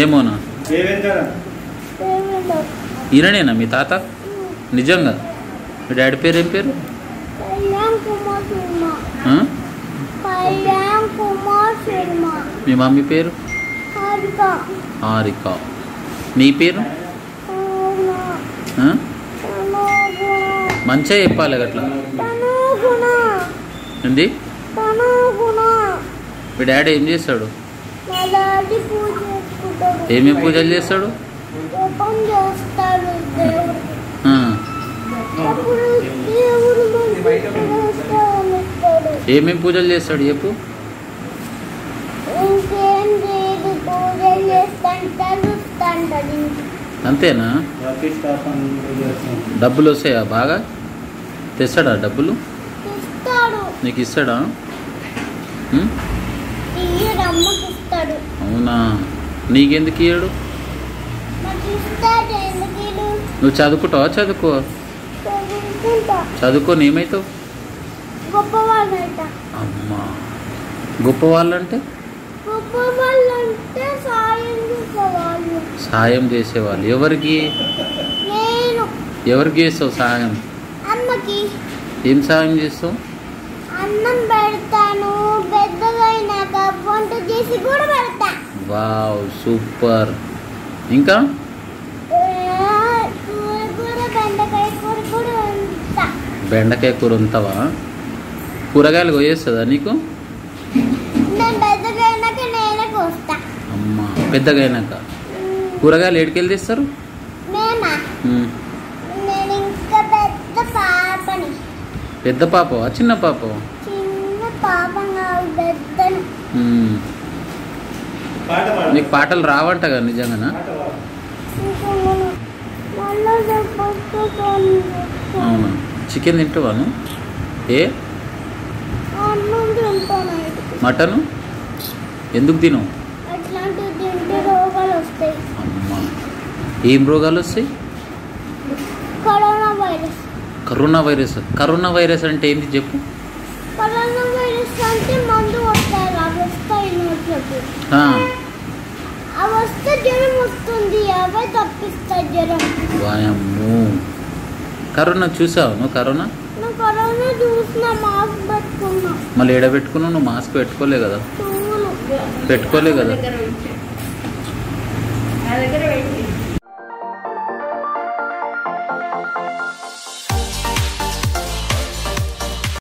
ఏమోనా ఈయననేనా మీ తాత? నిజంగా? మీ డాడీ పేరు ఏం పేరు? కళ్యాణ్ కుమార్ శర్మ. ఆ? కళ్యాణ్ కుమార్ శర్మ. మీ మమ్మీ పేరు? హారిక. హారిక. నీ పేరు? మంచిగా చెప్పాలి అట్లా ఏంది? మీ డాడీ ఏం చేస్తాడు మా డాడీ పూజ చేసుకుంటాడు ఏమేమి పూజలు చేస్తాడు? ఏమేమి పూజలు చేస్తాడు చెప్పు? అంతేనా? డబ్బులు వస్తాయా బాగా? తెస్తాడా డబ్బులు? నీకు ఇస్తాడు. అవునా? నీకెందుకు ఇయ్యాడు నువ్వు చదువుకుంటావా? చదువుకో. చదువుకుంటా చదువుకొని ఏమవుతావు అమ్మా. గొప్ప వాళ్ళంటే సాయం చేసేవాళ్ళు. ఎవరికి? ఎవరికి చేస్తావు సాయం? ఏం సాయం చేస్తావు? అన్నం పెడతాను పెద్దగా వంట చేసి కూడా వావ్ సూపర్. ఇంకా? బెండకాయ కూర ఉంటావా కూరగాయలు కొయ్యేస్తుందా నీకు? అమ్మా పెద్దగా అయినాక కూరగాయలు ఏడికెళ్ళి తెస్తారు? పెద్ద పాప చిన్న పాప చిన్న పాప నాకు పాటలు రావంట కదా నిజంగానా? అవునా. చికెన్ తింటావాను ఏ? మటను? ఎందుకు తినవు? ఏం రోగాలు వస్తాయి? Corona virus. Corona virus corona virus అంటే ఏంటి చెప్పు. కరోనా వైరస్ అంటే మందు వస్తాయి జ్వరం వాయమ్మో. కరోనా చూసావు నువ్వు కరోనా? నువ్వు కరోనా చూసిన మాస్క్ పెట్టుకున్నా. మళ్ళీ ఎడ పెట్టుకున్నావు నువ్వు మాస్క్ పెట్టుకోలే కదా? పెట్టుకోలే కదా?